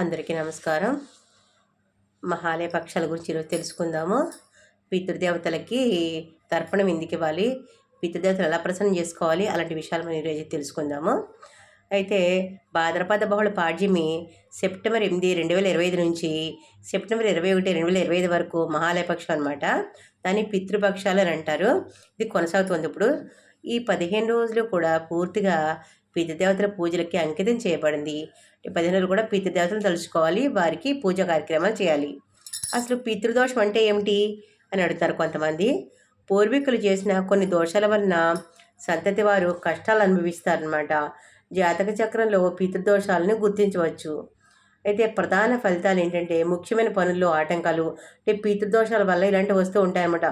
అందరికీ నమస్కారం. మహాలయ పక్షాల గురించి ఈరోజు తెలుసుకుందాము. పితృదేవతలకి తర్పణం ఎందుకు ఇవ్వాలి? పితృదేవతలు ఎలా ప్రసన్నం చేసుకోవాలి? అలాంటి విషయాలు మనం ఈరోజు తెలుసుకుందాము. అయితే భాద్రపద బహుళ పాడ్యమి సెప్టెంబర్ ఎనిమిది రెండు వేల ఇరవై ఐదు నుంచి సెప్టెంబర్ ఇరవై ఒకటి రెండు వేల ఇరవై ఐదు వరకు మహాలయ పక్షం అనమాట దాన్ని పితృపక్షాలు అని అంటారు. ఇది కొనసాగుతుంది ఇప్పుడు. ఈ పదిహేను రోజులు కూడా పూర్తిగా పితృదేవతల పూజలకి అంకితం చేయబడింది. పదిహేను రోజులు కూడా పితృదేవతలు తలుచుకోవాలి వారికి పూజ కార్యక్రమాలు చేయాలి. అసలు పితృదోషం అంటే ఏమిటి అని అడుగుతారు కొంతమంది. పూర్వీకులు చేసిన కొన్ని దోషాల వలన సంతతి వారు కష్టాలు అనుభవిస్తారనమాట జాతక చక్రంలో పితృదోషాలను గుర్తించవచ్చు. అయితే ప్రధాన ఫలితాలు ఏంటంటే ముఖ్యమైన పనుల్లో ఆటంకాలు అంటే పితృదోషాల వల్ల ఇలాంటివి వస్తూ ఉంటాయన్నమాట.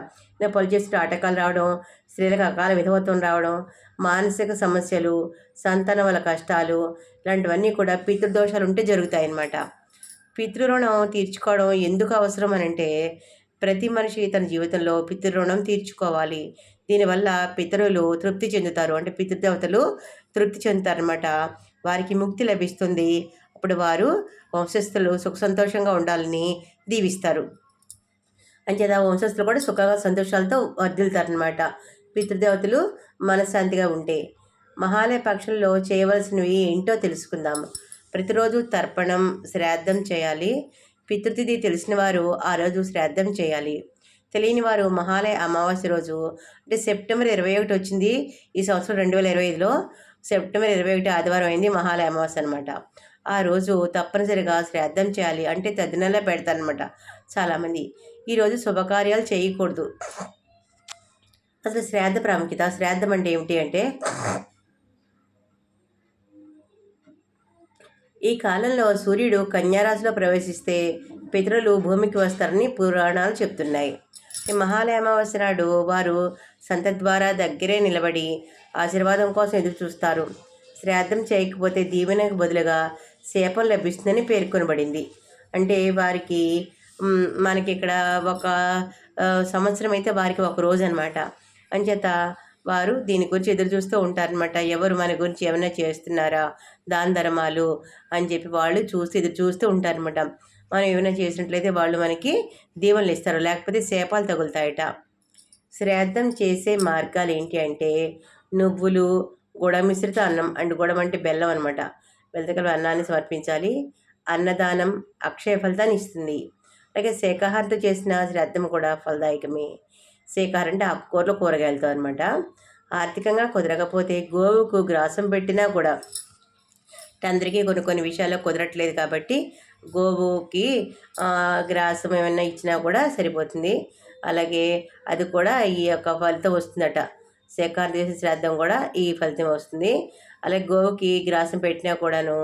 పనులు చేసిన ఆటంకాలు రావడం స్త్రీలకు అకాల విధవత్వం రావడం మానసిక సమస్యలు సంతానం వల్ల కష్టాలు ఇలాంటివన్నీ కూడా పితృదోషాలు ఉంటే జరుగుతాయి అన్నమాట పితృరుణం తీర్చుకోవడం ఎందుకు అవసరం అని అంటే ప్రతి మనిషి తన జీవితంలో పితృరుణం తీర్చుకోవాలి. దీనివల్ల పితరులు తృప్తి చెందుతారు. అంటే పితృదేవతలు తృప్తి చెందుతారనమాట వారికి ముక్తి లభిస్తుంది. అప్పుడు వారు వంశస్థులు సుఖ సంతోషంగా ఉండాలని దీవిస్తారు. అంచేత వంశస్థులు కూడా సుఖ సంతోషాలతో వర్ధిల్తారనమాట పితృదేవతలు మనశ్శాంతిగా ఉంటే మహాలయ పక్షుల్లో చేయవలసినవి ఏంటో తెలుసుకుందాం ప్రతిరోజు తర్పణం శ్రాద్ధం చేయాలి. పితృతిథి తెలిసిన వారు ఆ రోజు శ్రాద్ధం చేయాలి. తెలియని వారు మహాలయ అమావాస్య రోజు అంటే సెప్టెంబర్ ఇరవై ఒకటి వచ్చింది. ఈ సంవత్సరం రెండు వేల ఇరవై ఐదులో సెప్టెంబర్ ఇరవై ఒకటి ఆదివారం అయింది మహాలయ అమావాస్య అనమాట ఆ రోజు తప్పనిసరిగా శ్రాద్ధం చేయాలి అంటే తదినలా పెడతారనమాట చాలామంది. ఈరోజు శుభకార్యాలు చేయకూడదు. అసలు శ్రాద్ధ ప్రాముఖ్యత శ్రాద్ధం అంటే ఏమిటి అంటే ఈ కాలంలో సూర్యుడు కన్యారాశిలో ప్రవేశిస్తే పితరులు భూమికి వస్తారని పురాణాలు చెప్తున్నాయి. ఈ మహాలయ అమావాస్య నాడు వారు సంత ద్వారా దగ్గరే నిలబడి ఆశీర్వాదం కోసం ఎదురు చూస్తారు శ్రాద్ధం చేయకపోతే దీవెనకు బదులుగా శాపం లభిస్తుందని పేర్కొనబడింది అంటే వారికి మనకి ఇక్కడ ఒక సంవత్సరం అయితే వారికి ఒక రోజు అనమాట అంచేత వారు దీని గురించి ఎదురు చూస్తూ ఉంటారనమాట ఎవరు మన గురించి ఏమైనా చేస్తున్నారా? దాన ధర్మాలు అని చెప్పి వాళ్ళు చూసి ఎదురు చూస్తూ ఉంటారనమాట మనం ఏమైనా చేసినట్లయితే వాళ్ళు మనకి దీవెనలు ఇస్తారు. లేకపోతే శాపాలు తగులుతాయట. శ్రాద్ధం చేసే మార్గాలు ఏంటి అంటే నువ్వులు గుడ మిశ్రిత అన్నం అండ్ గుడం అంటే బెల్లం అనమాట బెల్లకల అన్నాన్ని సమర్పించాలి. అన్నదానం అక్షయ ఫలితాన్ని ఇస్తుంది. అలాగే శాఖాహారంతో చేసిన శ్రాద్ధం కూడా ఫలదాయకమే. శాఖాహారం అంటే ఆకుకూరలు కూరగాయలతో అనమాట ఆర్థికంగా కుదరకపోతే గోవుకు గ్రాసం పెట్టినా కూడా అంటే అందరికీ కొన్ని కొన్ని విషయాల్లో కుదరట్లేదు కాబట్టి గోవుకి గ్రాసం ఏమైనా ఇచ్చినా కూడా సరిపోతుంది. అలాగే అది కూడా ఈ యొక్క ఫలితం వస్తుందట. శాఖాహారం చేసే శ్రాద్ధం కూడా ఈ ఫలితం వస్తుంది. అలాగే గోవుకి గ్రాసం పెట్టినా కూడాను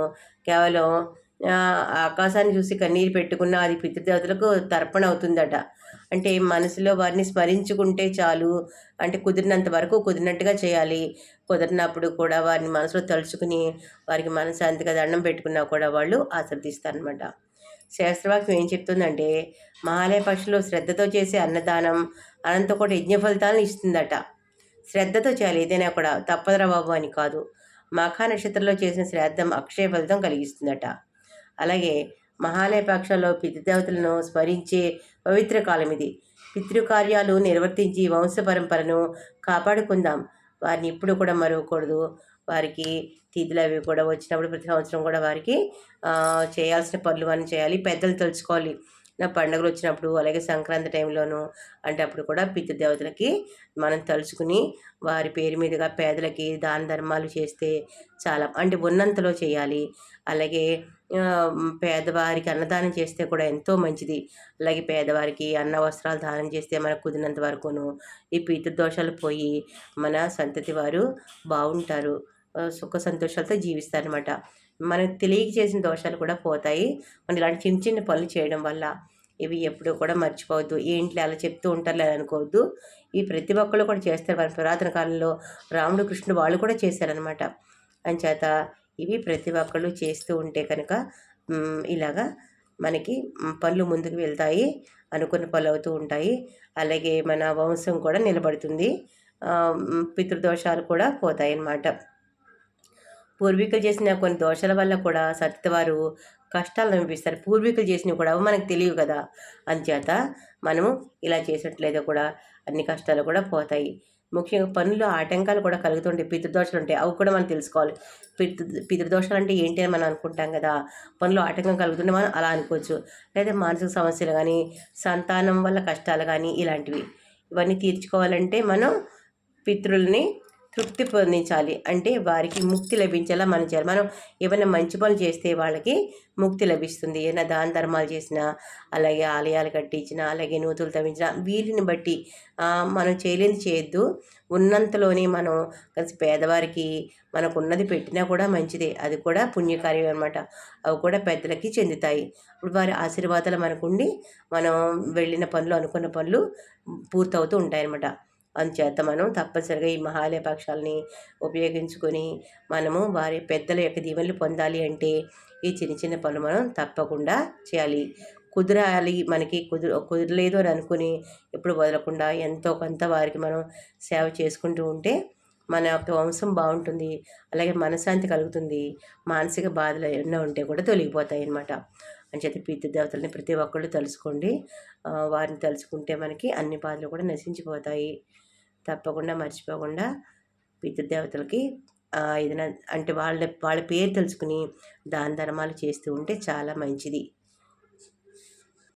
కేవలం ఆకాశాన్ని చూసి కన్నీరు పెట్టుకున్న అది పితృదేవతలకు తర్పణ అవుతుందట. అంటే మనసులో వారిని స్మరించుకుంటే చాలు. అంటే కుదిరినంత వరకు కుదిరినట్టుగా చేయాలి. కుదిరినప్పుడు కూడా వారిని మనసులో తలుచుకుని వారికి మనశాంతిగా దండం పెట్టుకున్నా కూడా వాళ్ళు ఆశ్రదిస్తారనమాట శాస్త్రవాక్యం ఏం చెప్తుందంటే మహాలయ పక్షులు శ్రద్ధతో చేసే అన్నదానం అనంత కూడా యజ్ఞ ఫలితాలను ఇస్తుందట. శ్రద్ధతో చేయాలి. ఏదైనా కూడా తప్పదరా బాబు అని కాదు. మఖా నక్షత్రంలో చేసిన శ్రాద్ధం అక్షయ ఫలితం కలిగిస్తుందట. అలాగే మహాలయ పక్షంలో పితృదేవతలను స్మరించే పవిత్ర కాలం ఇది. పితృకార్యాలు నిర్వర్తించి వంశ పరంపరను కాపాడుకుందాం. వారిని ఇప్పుడు కూడా మరవకూడదు. వారికి తిథులు అవి కూడా వచ్చినప్పుడు ప్రతి సంవత్సరం కూడా వారికి చేయాల్సిన పనులు మనం చేయాలి. పెద్దలు తెలుసుకోవాలి నా పండుగలు వచ్చినప్పుడు అలాగే సంక్రాంతి టైంలోనూ అంటే అప్పుడు కూడా పితృదేవతలకి మనం తలుచుకుని వారి పేరు మీదుగా పేదలకి దాన ధర్మాలు చేస్తే చాలా అంటే ఉన్నంతలో చేయాలి. అలాగే పేదవారికి అన్నదానం చేస్తే కూడా ఎంతో మంచిది. అలాగే పేదవారికి అన్న వస్త్రాలు దానం చేస్తే మనకు కుదిరినంత వరకును ఈ పితృదోషాలు పోయి మన సంతతి వారు బాగుంటారు సుఖ సంతోషాలతో జీవిస్తారనమాట మనకు తెలియక చేసిన దోషాలు కూడా పోతాయి. మనం ఇలాంటి చిన్న చిన్న పనులు చేయడం వల్ల ఇవి ఎప్పుడూ కూడా మర్చిపోవద్దు. ఏంటి అలా చెప్తూ ఉంటారు లేదు అనుకోవద్దు. ఈ ప్రతి ఒక్కళ్ళు కూడా చేస్తారు. మన పురాతన కాలంలో రాముడు కృష్ణుడు వాళ్ళు కూడా చేశారనమాట అంచేత ఇవి ప్రతి ఒక్కళ్ళు చేస్తూ ఉంటే కనుక ఇలాగా మనకి పనులు ముందుకు వెళ్తాయి. అనుకున్న పనులు అవుతూ ఉంటాయి. అలాగే మన వంశం కూడా నిలబడుతుంది. పితృదోషాలు కూడా పోతాయి అన్నమాట పూర్వీకులు చేసిన కొన్ని దోషాల వల్ల కూడా సత్యవారు కష్టాలు అనిపిస్తారు పూర్వీకులు చేసినవి కూడా అవి మనకు తెలియవు కదా. అందుచేత మనము ఇలా చేసినట్లయితే కూడా అన్ని కష్టాలు కూడా పోతాయి. ముఖ్యంగా పనుల్లో ఆటంకాలు కూడా కలుగుతుంటాయి. పితృదోషాలు ఉంటాయి. అవి కూడా మనం తెలుసుకోవాలి. పితృ పితృదోషాలు అంటే ఏంటి అని మనం అనుకుంటాం కదా. పనులు ఆటంకం కలుగుతుంటే మనం అలా అనుకోవచ్చు. లేదా మానసిక సమస్యలు కానీ సంతానం వల్ల కష్టాలు కానీ ఇలాంటివి. ఇవన్నీ తీర్చుకోవాలంటే మనం పితృల్ని తృప్తి పొందించాలి. అంటే వారికి ముక్తి లభించేలా మనం చేయాలి. మనం ఏమైనా మంచి పనులు చేస్తే వాళ్ళకి ముక్తి లభిస్తుంది. ఏమైనా దాన ధర్మాలు చేసినా అలాగే ఆలయాలు కట్టించినా అలాగే నూతులు తవ్వించినా వీరిని బట్టి మనం చేయలేని చేయొద్దు. ఉన్నంతలోనే మనం కలిసి పేదవారికి మనకు ఉన్నది పెట్టినా కూడా మంచిదే. అది కూడా పుణ్యకార్యం అనమాట అవి కూడా పెద్దలకి చెందుతాయి. ఇప్పుడు వారి ఆశీర్వాదాలు మనకుండి మనం వెళ్ళిన పనులు అనుకున్న పనులు పూర్తవుతూ ఉంటాయన్నమాట. అందుచేత మనం తప్పనిసరిగా ఈ మహాలయ పక్షాలని ఉపయోగించుకొని మనము వారి పెద్దల యొక్క దీవెనలు పొందాలి అంటే ఈ చిన్న చిన్న పనులు మనం తప్పకుండా చేయాలి. కుదరాలి మనకి కుదురు కుదరలేదు అని అనుకుని ఎప్పుడు వదలకుండా ఎంతో కొంత వారికి మనం సేవ చేసుకుంటూ ఉంటే మన యొక్క వంశం బాగుంటుంది అలాగే మనశ్శాంతి కలుగుతుంది మానసిక బాధలు ఎన్నో ఉంటే కూడా తొలగిపోతాయి అన్నమాట. అంచేత పితృదేవతల్ని ప్రతి ఒక్కళ్ళు తలుసుకోండి వారిని తలుచుకుంటే మనకి అన్ని బాధలు కూడా నశించిపోతాయి. తప్పకుండా మర్చిపోకుండా పితృదేవతలకి ఏదైనా అంటే వాళ్ళ వాళ్ళ పేరు తెలుసుకుని దాన ధర్మాలు చేస్తూ ఉంటే చాలా మంచిది.